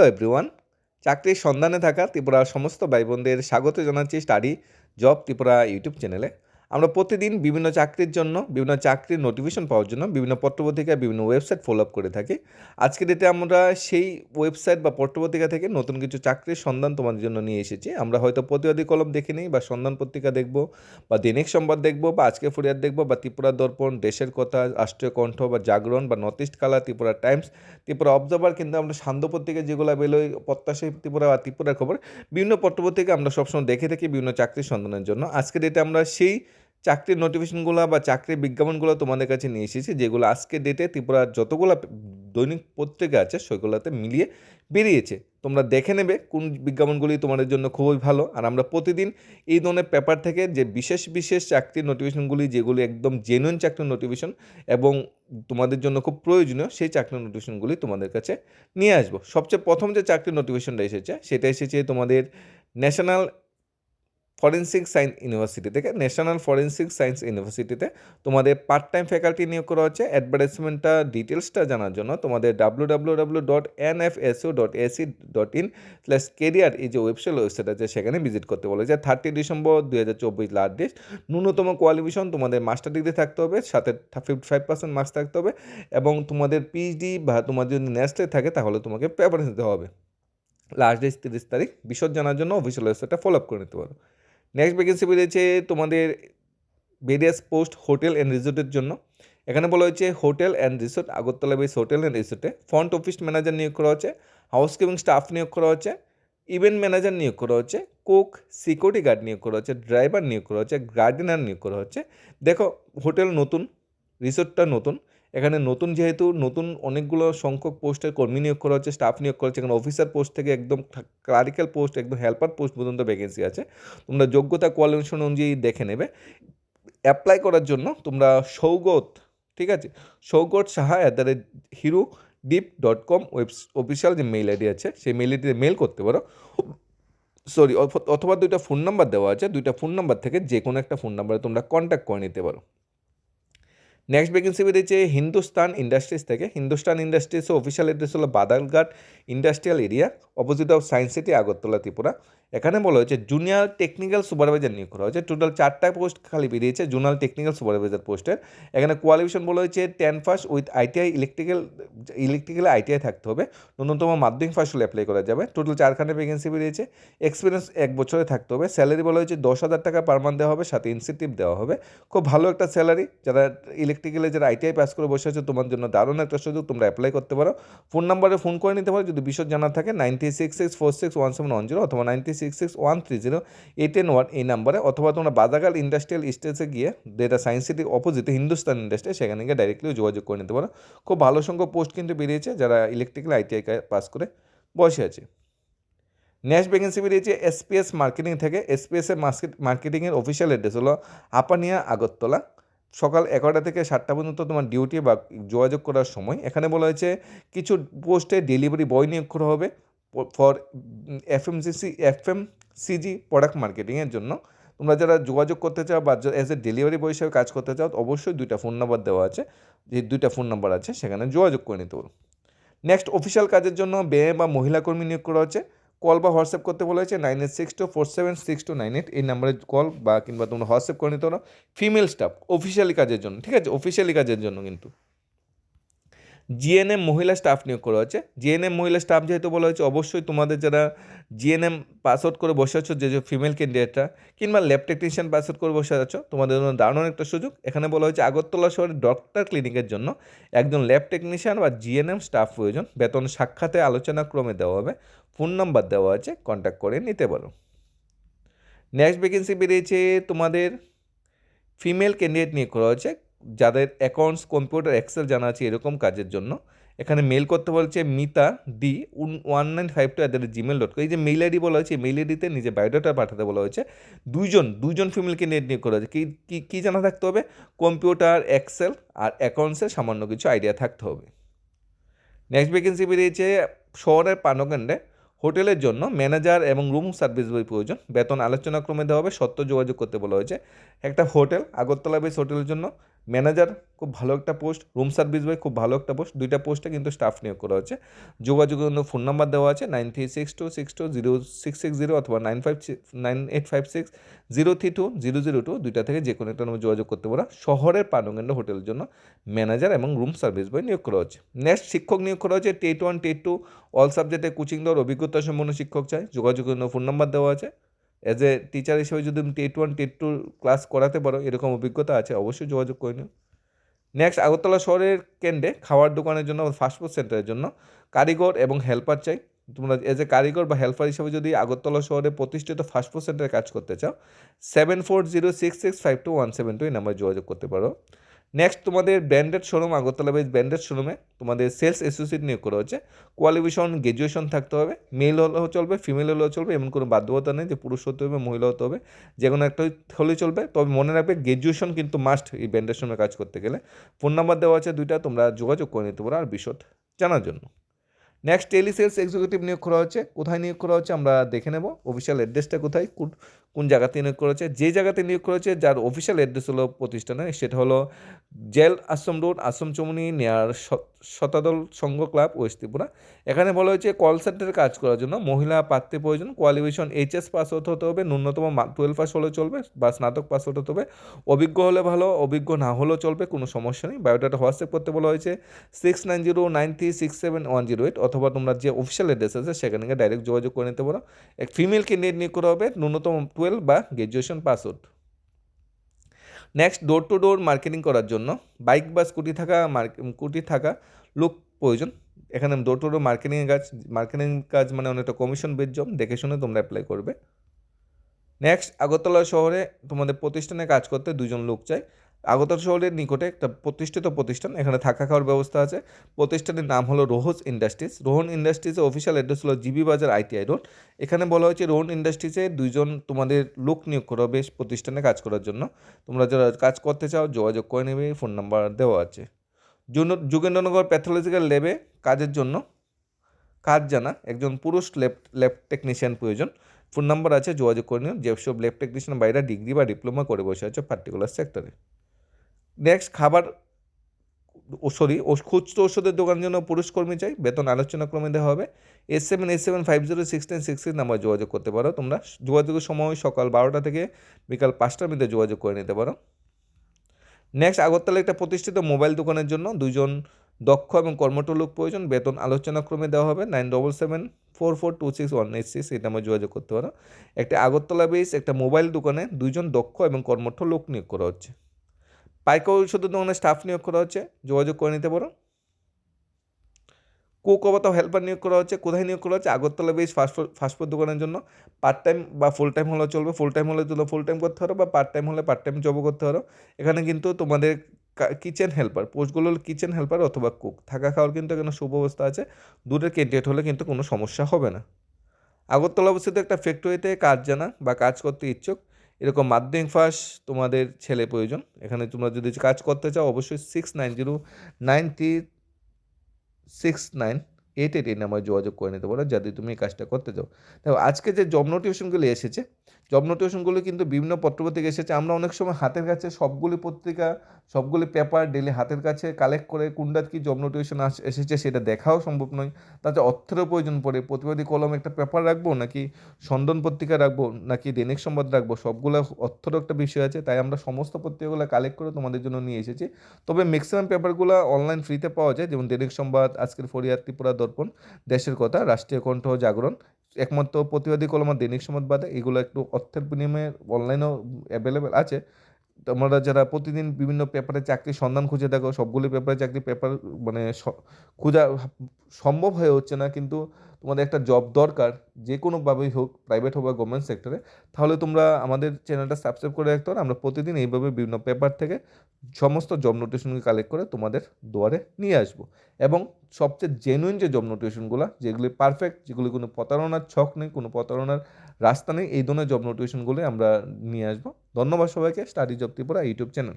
Hello everyone চাকরির সন্ধানে থাকা ত্রিপুরার সমস্ত ভাই বোনদের স্বাগত জানাচ্ছি স্টাডি জব ত্রিপুরা ইউটিউব চ্যানেলে। আমরা প্রতিদিন বিভিন্ন চাকরির জন্য, বিভিন্ন চাকরির নোটিফিকেশন পাওয়ার জন্য, বিভিন্ন পত্রপত্রিকা বিভিন্ন ওয়েবসাইট ফলো আপ করে থাকি। আজকে ডেটে আমরা সেই ওয়েবসাইট বা পত্রপত্রিকা থেকে নতুন কিছু চাকরির সন্ধান তোমাদের জন্য নিয়ে এসেছি। আমরা হয়তো প্রতিবাদী কলম দেখে নিই বা সন্ধান পত্রিকা দেখব বা দৈনিক সংবাদ দেখব বা আজকে ফুরিয়ার দেখব বা ত্রিপুরা দর্পণ, দেশের কথা, রাষ্ট্রীয় কণ্ঠ বা জাগরণ বা নর্থ ইস্ট কালা ত্রিপুরা টাইমস ত্রিপুরা অবজার্ভার কিন্তু আমরা সান্ধ্য পত্রিকা যেগুলো বেরোয়, প্রত্যাশী ত্রিপুরা বা ত্রিপুরার খবর, বিভিন্ন পত্রপত্রিকা আমরা সবসময় দেখে থাকি বিভিন্ন চাকরির সন্ধানের জন্য। আজকে ডেটে আমরা সেই চাকরির নোটিফিকেশনগুলো বা চাকরির বিজ্ঞাপনগুলো তোমাদের কাছে নিয়ে এসেছি, যেগুলো আজকে ডেটে ত্রিপুরার যতগুলো দৈনিক পত্রিকা আছে, সেগুলোতে মিলিয়ে বেরিয়েছে। তোমরা দেখে নেবে কোন বিজ্ঞাপনগুলি তোমাদের জন্য খুবই ভালো। আর আমরা প্রতিদিন এই ধরনের পেপার থেকে যে বিশেষ বিশেষ চাকরির নোটিফিকেশনগুলি, যেগুলি একদম জেনুইন চাকরির নোটিফিকেশন এবং তোমাদের জন্য খুব প্রয়োজনীয়, সেই চাকরির নোটিফিকেশনগুলি তোমাদের কাছে নিয়ে আসব। সবচেয়ে প্রথম যে চাকরির নোটিফিকেশনটা এসেছে, সেটা এসেছে তোমাদের ন্যাশনাল ফরেন্সিক সায়েন্স ইউনিভার্সিটি থেকে ন্যাশনাল ফরেন্সিক সায়েন্স ইউনিভার্সিটিতে তোমাদের পার্ট টাইম ফ্যাকাল্টি নিয়োগ করা হচ্ছে। অ্যাডভার্টাইজমেন্টটা ডিটেলসটা জানার জন্য তোমাদের W W W dot N F S dot AC dot in slash career এই যে ওয়েবসাইট ওয়েবসাইট আছে, সেখানে ভিজিট করতে বলেছে থার্টি ডিসেম্বর দু হাজার চব্বিশ লাস্ট ডেট ন্যূনতম কোয়ালিফিকেশন তোমাদের মাস্টার ডিগ্রি থাকতে হবে, সাথে ফিফটি ফাইভ পার্সেন্ট মার্কস থাকতে হবে এবং তোমাদের পিএইচডি বা তোমাদের যদি ন্যাশনাল থাকে, তাহলে তোমাকে প্রেফারেন্স দিতে হবে। লাস্ট ডেট তিরিশ তারিখ। বিশদ জানার জন্য অফিসিয়াল ওয়েবসাইটটা ফলো আপ করে নিতে পারো। নেক্সট ভ্যাকেন্সি বেরিয়েছে তোমাদের ভেরিয়াস পোস্ট হোটেল অ্যান্ড রিসোর্টের জন্য। এখানে বলা হয়েছে hotel and resort Agartala base hotel and রিসোর্টে ফ্রন্ট অফিস ম্যানেজার নিয়োগ করা হচ্ছে হাউসকিপিং স্টাফ নিয়োগ করা হচ্ছে ইভেন্ট ম্যানেজার নিয়োগ করা হচ্ছে কুক সিকিউরিটি গার্ড নিয়োগ করা হচ্ছে ড্রাইভার নিয়োগ করা হচ্ছে গার্ডেনার নিয়োগ করা হচ্ছে। দেখো হোটেল নতুন রিসোর্টটা নতুন। এখানে নতুন যেহেতু নতুন অনেকগুলো সংখ্যক পোস্টের কর্মী নিয়োগ করা হচ্ছে স্টাফ নিয়োগ করা হচ্ছে, এখানে অফিসার পোস্ট থেকে একদম ক্লারিক্যাল পোস্ট একদম হেল্পার পোস্ট পর্যন্ত ভ্যাকেন্সি আছে। তোমরা যোগ্যতা কোয়ালিফিকেশন অনুযায়ী দেখে নেবে। অ্যাপ্লাই করার জন্য তোমরা সৌগত, ঠিক আছে? Saugata Saha at the rate hero deep dot com web official যে মেইল আইডি আছে, সেই মেইল আইডিতে মেল করতে পারো। সরি অথবা দুইটা ফোন নাম্বার দেওয়া আছে, দুইটা ফোন নাম্বার থেকে যে কোনো একটা ফোন নাম্বারে তোমরা কন্ট্যাক্ট করে নিতে পারো। নেক্সট ভ্যাকেন্সি বেরিয়েছে হিন্দুস্তান ইন্ডাস্ট্রিজ থেকে। হিন্দুস্তান ইন্ডাস্ট্রিজ অফিসিয়াল অ্যাড্রেস হলো Badalghat industrial area opposite of science city Agartala Tripura এখানে বলা হয়েছে জুনিয়র টেকনিক্যাল সুপারভাইজার নিয়োগ করা হয়েছে। টোটাল চারটা পোস্ট খালি বেরিয়েছে জুনিয়র টেকনিক্যাল সুপারভাইজার পোস্টের এখানে কোয়ালিফিকেশন বলা হয়েছে ten first with ITI electrical electrical ITI থাকতে হবে। ন্যূনতম মাধ্যমিক ফার্স্ট হলে অ্যাপ্লাই করা যাবে। টোটাল চারখানে ভ্যাকেন্সি বেরিয়েছে। এক্সপিরিয়েন্স এক বছরে থাকতে হবে। স্যালারি বলা হয়েছে, দশ হাজার টাকা পার মান্থ দেওয়া হবে, সাথে ইনসেন্টিভ দেওয়া হবে। খুব ভালো একটা স্যালারি যারা ইলেকট্রিক্যালে যারা আইটিআই পাস করে বসে আছে, তোমার জন্য দারুণ একটা সুযোগ, তোমরা অ্যাপ্লাই করতে পারো। ফোন নাম্বারে ফোন করে নিতে পারো। যদি বিশদ জানা থাকে ninety six six four six one seven one zero অথবা ninety six six one three zero eight ten one এই নাম্বারে, অথবা তোমরা বাজাগাল ইন্ডাস্ট্রিয়াল স্টেজে গিয়ে যেটা সায়েন্স সিটির অপোজিটে হিন্দুস্তান ইন্ডাস্ট্রি সেখানে গিয়ে ডাইরেক্টলিও যোগাযোগ করে নিতে পারো। খুব ভালো সংখ্যক পোস্ট কিন্তু বেরিয়েছে, যারা ইলেকট্রিক্যাল আইটিআই পাস করে বসে আছে। নেক্সট ভ্যাকেন্সি বেরিয়েছে এসপিএস মার্কেটিং থেকে। এসপিএসের মার্কেট মার্কেটিংয়ের অফিসিয়াল অ্যাড্রেস হলো আপানিয়া আগরতলা সকাল এগারোটা থেকে সাতটা পর্যন্ত তোমার ডিউটি বা যোগাযোগ করার সময়। এখানে বলা হয়েছে, কিছু পোস্টে ডেলিভারি বয় নিয়োগ করা হবে। For F M CC F M CG product মার্কেটিংয়ের জন্য। তোমরা যারা যোগাযোগ করতে চাও বা অ্যাজ এ ডেলিভারি বয় হিসেবে কাজ করতে চাও, অবশ্যই দুইটা ফোন নাম্বার দেওয়া আছে। যে দুইটা ফোন নাম্বার আছে, সেখানে যোগাযোগ করে নিতে পারো নেক্সট অফিসিয়াল কাজের জন্য মেয়ে বা মহিলা কর্মী নিয়োগ করা হচ্ছে। কল বা হোয়াটসঅ্যাপ করতে বলা হয়েছে nine eight six two four seven six two nine eight এই নাম্বারে কল বা কিংবা তোমরা হোয়াটসঅ্যাপ করে নিতে পারো। ফিমেল স্টাফ অফিসিয়ালি কাজের জন্য, ঠিক আছে? অফিসিয়ালি কাজের জন্য কিন্তু। জিএনএম মহিলা স্টাফ নিয়োগ করা হয়েছে। জিএনএম মহিলা স্টাফ যেহেতু বলা হয়েছে, অবশ্যই তোমাদের যারা জিএনএম পাস আউট করে বসে আছো, যে যে ফিমেল ক্যান্ডিডেটরা কিংবা ল্যাব টেকনিশিয়ান পাস আউট করে বসে আছো, তোমাদের জন্য দারুণ একটা সুযোগ। এখানে বলা হয়েছে, আগরতলা শহরের ডক্টর ক্লিনিকের জন্য একজন ল্যাব টেকনিশিয়ান বা জিএনএম স্টাফ প্রয়োজন। বেতন সাক্ষাতে আলোচনা ক্রমে দেওয়া হবে। ফোন নাম্বার দেওয়া আছে কন্ট্যাক্ট করে নিতে পারো। নেক্সট ভ্যাকেন্সি বেরিয়েছে তোমাদের ফিমেল ক্যান্ডিডেট নিয়োগ করা হচ্ছে যাদের অ্যাকাউন্টস কম্পিউটার এক্সেল জানা আছে এরকম কাজের জন্য, এখানে মেল করতে বলছে Mita D one nine five two at Gmail dot com এই যে মেল আইডি বলা হয়েছে মেল আইডিতে নিজে বায়োডাটা পাঠাতে বলা হয়েছে। দুইজন দুইজন ফিমেলকে নেট নিয়োগ করা হয়েছে। কী কী জানা থাকতে হবে? কম্পিউটার এক্সেল আর অ্যাকাউন্টসের সামান্য কিছু আইডিয়া থাকতে হবে। নেক্সট ভ্যাকেন্সি বেরিয়েছে শহরের পানকেন্দ্রে হোটেলের জন্য ম্যানেজার এবং রুম সার্ভিস বই প্রয়োজন। বেতন আলোচনা ক্রমে দেওয়া হবে সত্য যোগাযোগ করতে বলা হয়েছে। একটা হোটেল, আগরতলা বেস হোটেলের জন্য। ম্যানেজার খুব ভালো একটা পোস্ট, রুম সার্ভিস বয় খুব ভালো একটা পোস্ট, দুইটা পোস্টে কিন্তু স্টাফ নিয়োগ করা হচ্ছে যোগাযোগের জন্য ফোন নাম্বার দেওয়া আছে nine three six two six two zero six six zero অথবা nine five nine eight five six zero three two zero zero two দুইটা থেকে যে কোনো একটা নম্বর যোগাযোগ করতে পারো। শহরের পানগেন্দ্র হোটেলের জন্য ম্যানেজার এবং রুম সার্ভিস বয় নিয়োগ করা হচ্ছে। নেক্সট শিক্ষক নিয়োগ করা হচ্ছে TET one, TET two, all সাবজেক্টে কোচিং দেওয়ার অভিজ্ঞতা সম্পন্ন শিক্ষক চাই। যোগাযোগের জন্য ফোন নাম্বার দেওয়া আছে। অ্যাজ এ টিচার হিসেবে যদি তুমি TET one TET two class করাতে পারো, এরকম অভিজ্ঞতা আছে, অবশ্যই যোগাযোগ করে নিও। নেক্সট আগরতলা শহরের কেন্দ্রে খাওয়ার দোকানের জন্য ফাস্টফুড সেন্টারের জন্য কারিগর এবং হেল্পার চাই। তোমরা এজ এ কারিগর বা হেল্পার হিসেবে যদি আগরতলা শহরে প্রতিষ্ঠিত ফাস্টফুড সেন্টারে কাজ করতে চাও seven four zero six six five two one seven two এই নাম্বারে যোগাযোগ করতে পারো। নেক্সট তোমাদের branded showroom Agartala base branded শোরুমে তোমাদের সেলস অ্যাসোসিয়েট নিয়োগ করা হচ্ছে। কোয়ালিফিকেশন গ্র্যাজুয়েশন থাকতে হবে। মেল হলেও চলবে ফিমেল হলেও চলবে, এমন কোনো বাধ্যকতা নেই যে পুরুষ হতে হবে, মহিলা হতে হবে। যে কোনো একটা হলেই চলবে। তবে মনে রাখবে গ্র্যাজুয়েশন কিন্তু মাস্ট এই ব্র্যান্ডেড শোরুমে কাজ করতে গেলে। ফোন নাম্বার দেওয়া আছে দুইটা, তোমরা যোগাযোগ করে নিতে পারো। আর বিশদ জানার জন্য। নেক্সট টেলিসেলস এক্সিকিউটিভ নিয়োগ করা হচ্ছে। কোথায় নিয়োগ করা হচ্ছে আমরা দেখে নেব। অফিসিয়াল অ্যাড্রেসটা কোথায়? কোন- কোন জায়গাতে নিয়োগ করা হচ্ছে? যে জায়গাতে নিয়োগ করা হচ্ছে, যার অফিসিয়াল অ্যাড্রেস হলো প্রতিষ্ঠানে, সেটা হলো জেল আশ্রম road, Ashram Chowmuhani near Shatadal Sangha club west Tripura. এখানে বলা হয়েছে কল সেন্টারে কাজ করার জন্য মহিলা প্রার্থী প্রয়োজন। কোয়ালিফিকেশন এইচএস পাস হতে হবে, ন্যূনতম টুয়েলভ পাস হলে চলবে বা স্নাতক পাস হতে হবে। অভিজ্ঞ হলে ভালো, অভিজ্ঞ না হলেও চলবে, কোনো সমস্যা নেই। বায়োডাটা হোয়াটসঅ্যাপ করতে বলা হয়েছে six nine zero nine three six seven one zero eight অথবা তোমরা যে অফিসিয়াল অ্যাড্রেস আছে সেখানে গিয়ে ডাইরেক্ট যোগাযোগ করে নিতে পারো। এক ফিমেল ক্যান্ডিডেট নিয়োগ করা হবে, ন্যূনতম টুয়েলভ বা graduation pass out next door to door marketing করার জন্য বাইক বা স্কুটি থাকা স্কুটি থাকা লোক প্রয়োজন। এখানে ডোর টু ডোর মার্কেটিংয়ের কাজ মার্কেটিং কাজ মানে অনেকটা কমিশন বেজ জব দেখে শুনে তোমরা অ্যাপ্লাই করবে। নেক্সট আগরতলা শহরে তোমাদের প্রতিষ্ঠানে কাজ করতে দুজন লোক চাই। আগরতলা শহরের নিকটে একটা প্রতিষ্ঠিত প্রতিষ্ঠান, এখানে থাকা খাওয়ার ব্যবস্থা আছে। প্রতিষ্ঠানের নাম হলো রোহস ইন্ডাস্ট্রিজ। রোহন ইন্ডাস্ট্রিজের অফিসিয়াল অ্যাড্রেস হলো জিবি বাজার আইটিআই রোড। এখানে বলা হয়েছে রোহন ইন্ডাস্ট্রিজে দুইজন তোমাদের লোক নিয়োগ করা হবে প্রতিষ্ঠানে কাজ করার জন্য। তোমরা যারা কাজ করতে চাও যোগাযোগ করে নেবে ফোন নাম্বার দেওয়া আছে। যোগেন্দ্রনগর প্যাথোলজিক্যাল ল্যাবে কাজের জন্য কাজ জানা, একজন পুরুষ ল্যাব ল্যাব টেকনিশিয়ান প্রয়োজন। ফোন নাম্বার আছে, যোগাযোগ করে নিও। যেসব ল্যাব টেকনিশিয়ান বাইরে ডিগ্রি বা ডিপ্লোমা করে বসে আছে পার্টিকুলার সেক্টরে নেক্সট খাবার সরি ও খুচরো ওষুধের দোকানের জন্য পুরুষ কর্মী চাই, বেতন আলোচনা ক্রমে দেওয়া হবে। S seven S seven five zero six ten six number যোগাযোগ করতে পারো। তোমরা যোগাযোগের সময় সকাল বারোটা থেকে বিকাল পাঁচটার মধ্যে যোগাযোগ করে নিতে পারো। নেক্সট আগরতলা একটা প্রতিষ্ঠিত মোবাইল দোকানের জন্য দুজন দক্ষ এবং কর্মঠ লোক প্রয়োজন। বেতন আলোচনা ক্রমে দেওয়া হবে। Nine double seven four four two six one eight six এই আমরা যোগাযোগ করতে পারো। একটা আগরতলা বেস একটা মোবাইল দোকানে দুইজন দক্ষ এবং কর্মঠ লোক নিয়োগ করা হচ্ছে। পাইকারি ঔষধের দোকানে স্টাফ নিয়োগ করা হচ্ছে, যোগাযোগ করে নিতে পারো। কুকবাতা হেল্পার নিয়োগ করা হচ্ছে, কোথায় নিয়োগ করা হচ্ছে? আগরতলা বেশ ফাস্টফুড ফাস্টফুড দোকানের জন্য। পার্ট টাইম বা ফুল টাইম হলে চলবে ফুল টাইম হলে তোমরা ফুল টাইম করতে পারো বা পার্ট টাইম হলে পার্ট টাইম জবও করতে পারো। এখানে কিন্তু তোমাদের কিচেন হেল্পার পোস্টগুলো হলো কিচেন হেল্পার অথবা কুক থাকা খাওয়ার কিন্তু এখানে সুব্যবস্থা আছে। দূরের ক্যান্ডিডেট হলে কিন্তু কোনো সমস্যা হবে না। আগরতলা অবস্থিত একটা ফ্যাক্টরিতে কাজ জানা বা কাজ করতে ইচ্ছুক। এরকম মাধ্যমিক ফাঁস তোমাদের ছেলে প্রয়োজন। এখানে তোমরা যদি কাজ করতে চাও, অবশ্যই six nine zero nine three six nine eight eight এই নাম্বারে যোগাযোগ করে নিতে পারো, যাতে তুমি এই কাজটা করতে চাও। দেখো, আজকে যে জব নোটিফিকেশনগুলি এসেছে জব নোটিফিকেশনগুলো কিন্তু বিভিন্ন পত্রপত্রিকা এসেছে। আমরা অনেক সময় হাতের কাছে সবগুলি পত্রিকা, সবগুলি পেপার ডেলি হাতের কাছে কালেক্ট করে কোনটা কি জব নোটিফিকেশন এসেছে সেটা দেখাও সম্ভব নয়। তাতে অর্থেরও প্রয়োজন পড়ে। প্রতিবাদী কলম একটা পেপার রাখব নাকি সন্দন পত্রিকা রাখব নাকি দৈনিক সংবাদ রাখব? সবগুলো অর্থেরও একটা বিষয় আছে, তাই আমরা সমস্ত পত্রিকাগুলো কালেক্ট করে তোমাদের জন্য নিয়ে এসেছি। তবে ম্যাক্সিমাম পেপারগুলো অনলাইন ফ্রিতে পাওয়া যায়। যেমন দৈনিক সংবাদ, আজকের ফরিয়াদ, ত্রিপুরা দর্পণ, দেশের কথা, রাষ্ট্রীয় কণ্ঠ, জাগরণ একমাত্র প্রতিবাদী কলম দৈনিক সংবাদ বাদে এগুলো একটু অর্থের বিনিময়ে অনলাইনেও অ্যাভেলেবেল আছে। তোমরা যারা প্রতিদিন বিভিন্ন পেপারে চাকরির সন্ধান খুঁজে দেখো, সবগুলি পেপারে চাকরি পেপার মানে খোঁজা সম্ভব হয়ে হচ্ছে না, কিন্তু তোমাদের একটা জব দরকার, যে কোনোভাবেই হোক প্রাইভেট হোক বা গভর্নমেন্ট সেক্টরে তাহলে তোমরা আমাদের চ্যানেলটা সাবস্ক্রাইব করে রাখতে পারো। আমরা প্রতিদিন এইভাবে বিভিন্ন পেপার থেকে সমস্ত জব নোটিফিকেশনকে কালেক্ট করে তোমাদের দুয়ারে নিয়ে আসব। এবং সবচেয়ে জেনুইন যে জব নোটিফিকেশনগুলো যেগুলি পারফেক্ট যেগুলি কোনো প্রতারণার ছক নেই, কোনো প্রতারণার নেই এই ধরনের জব নোটিফিকেশনগুলো আমরা নিয়ে আসব। ধন্যবাদ সবাইকে। Study job Tripura YouTube channel.